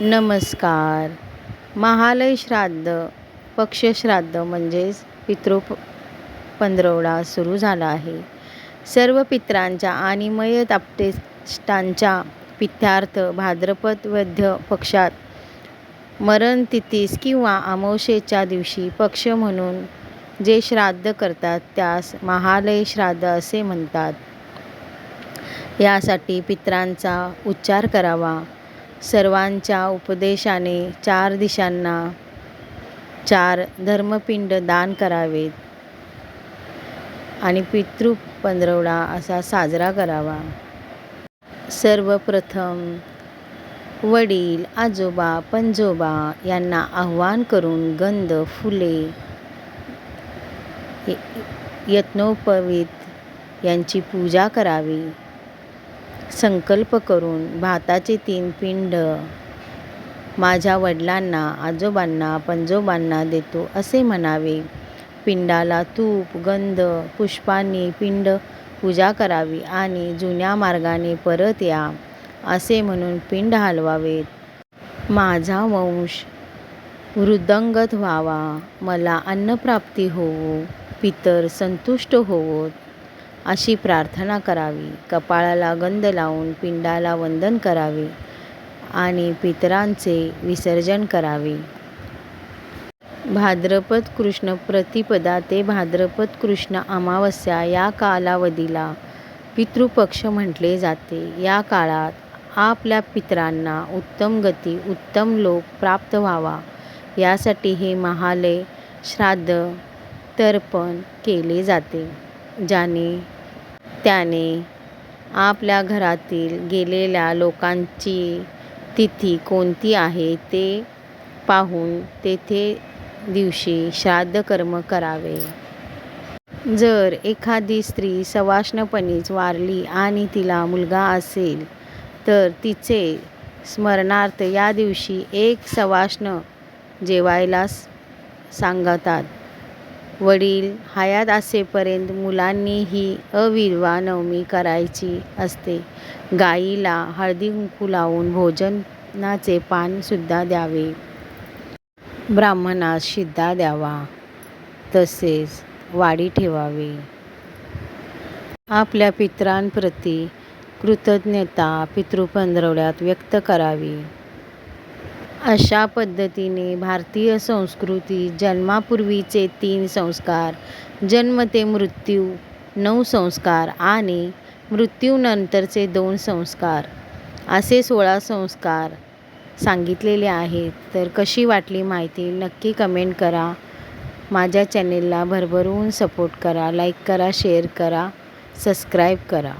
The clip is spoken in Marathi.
नमस्कार. महालय श्राद्ध पक्षश्राद्ध म्हणजेच पितृ प- पंधरवडा सुरू झाला आहे. सर्व पित्रांच्या आणि मयत आपटेष्टांच्या पित्यार्थ भाद्रपद वैद्य पक्षात मरण तिथीस किंवा अमावशेच्या दिवशी पक्ष म्हणून जे श्राद्ध करतात त्यास महालय श्राद्ध असे म्हणतात. यासाठी पित्रांचा उच्चार करावा. सर्वांच्या उपदेशाने चार दिशांना चार धर्मपिंड दान करावेत. आणि पितृ पंधरवडा असा साजरा करावा. सर्वप्रथम वडील आजोबा पंजोबा यांना आव्हान करून गंध फुले य- यांची पूजा करावी. संकल्प करून भाताचे तीन पिंड माझ्या वडिलांना आजोबांना पंजोबांना देतो असे म्हणावे. पिंडाला तूप गंध पुष्पांनी पिंड पूजा करावी आणि जुन्या मार्गाने परत या असे म्हणून पिंड हलवावेत. माझा वंश वृद्धंगत व्हावा मला अन्नप्राप्ती होवो पितर संतुष्ट होवोत. अशी प्रार्थना करावी. कपाळाला गंध लावून पिंडाला वंदन करावे आणि पितरांचे विसर्जन करावे. भाद्रपद कृष्ण प्रतिपदा ते भाद्रपद कृष्ण अमावस्या या कालावधीला पितृपक्ष म्हटले जाते. या काळात आपल्या पितरांना उत्तम गती उत्तम लोक प्राप्त व्हावा. यासाठी हे महालय श्राद्ध तर्पण केले जाते ज्याने त्याने आपल्या घरातील गेलेल्या लोकांची तिथी कोणती आहे ते पाहून तेथे दिवशी श्राद्ध कर्म करावे. जर एखादी स्त्री सवाष्णपणीच वारली आणि तिला मुलगा असेल तर तिचे स्मरणार्थ या दिवशी एक सवाष्ण जेवायला सांगतात. वडील हयात असेपर्यंत मुलांनी ही अविर्वा नवमी करायची असते. गाईला हळदी कुंकू लावून भोजनाचे पानसुद्धा द्यावे. ब्राह्मणास शिद्धा द्यावा. तसेच वाडी ठेवावी. आपल्या पितरांप्रती कृतज्ञता पितृपंधरवड्यात व्यक्त करावी. अशा पद्धतीने भारतीय संस्कृती जन्मापूर्वीचे तीन संस्कार जन्म ते मृत्यू नऊ संस्कार आणि मृत्यूनंतरचे दोन संस्कार. असे सोळा संस्कार सांगितलेले आहेत. तर कशी वाटली माहिती नक्की कमेंट करा. माझ्या चॅनेलला भरभरून सपोर्ट करा लाईक करा शेअर करा सबस्क्राईब करा.